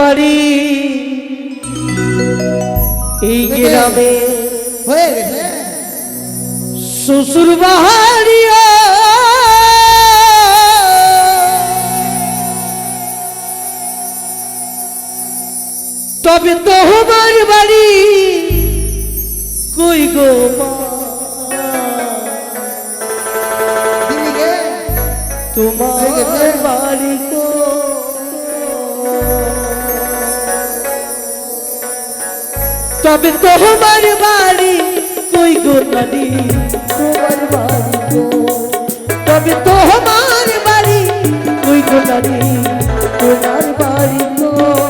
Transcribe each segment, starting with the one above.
বাড়ি। এই গ্রামে হয়ে গেছে। শ্বশুর বাহারিয়া তবে তোমার বাড়ি। কই গো তোমার বাড়ি তবে তোমার বাড়ি কই গো গো তবে তোমার বাড়ি কই গো নানি তোমার বাড়ি গো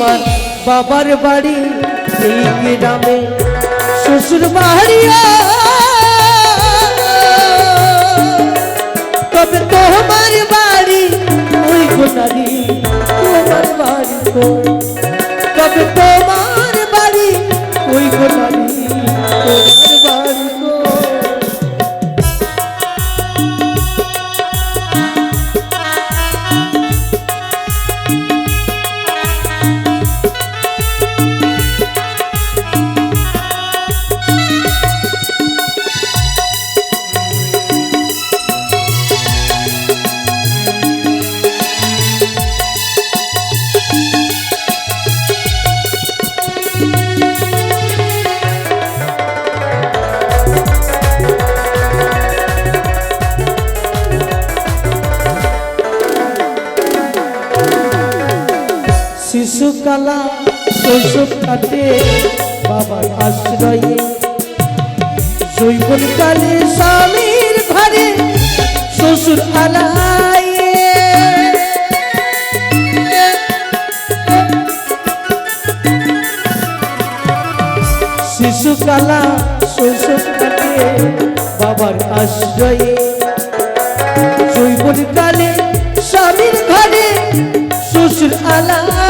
তোমার বাবার বাড়ি এই গ্রামে শ্বশুর বাড়িয়া শিশুকালা শৈশব কাটে, বাবার আশ্রয়ে। জৈবন কালে স্বামীর ঘরে শ্বশুর আলায়ে। শিশুকালা শৈশব কাটে, বাবার আশ্রয়ে। জৈবন কালে স্বামীর ঘরে শ্বশুর আলায়ে।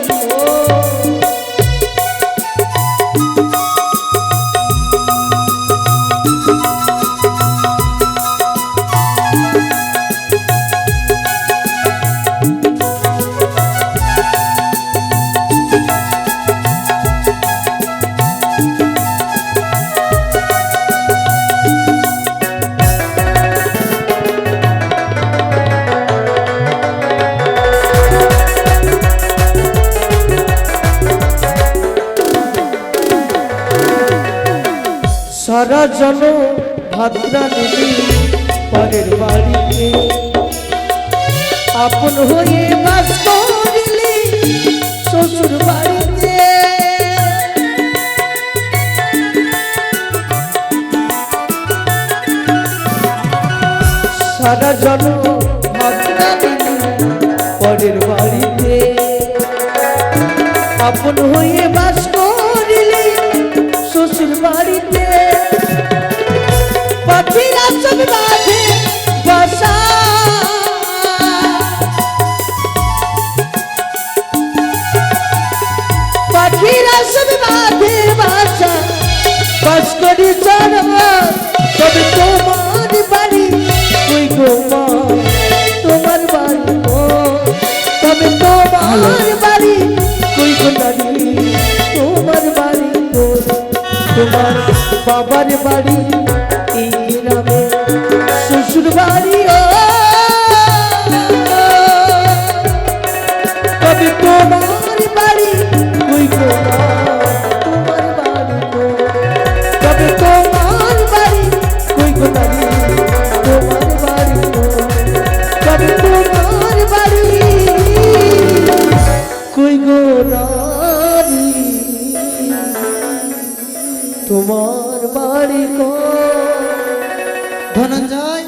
সারা জন ভাদ্রা নদী পরের বাড়িতে। আপন হয়ে বাস করিলি শ্বশুর বাড়িতে। সারা জন ভাদ্রা নদী পরের বাড়িতে। আপন হয়ে বাস করিলি শ্বশুর বাড়িতে। পাখিরা সব বাঁধে বাসা। পাখিরা সব বাঁধে বাসা। বাস করি চড়বা তবে তোমার তোমার বাবার বাড়ি। তোমার বাড়ি ধনঞ্জয়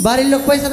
বাড়ির লোক পয়সা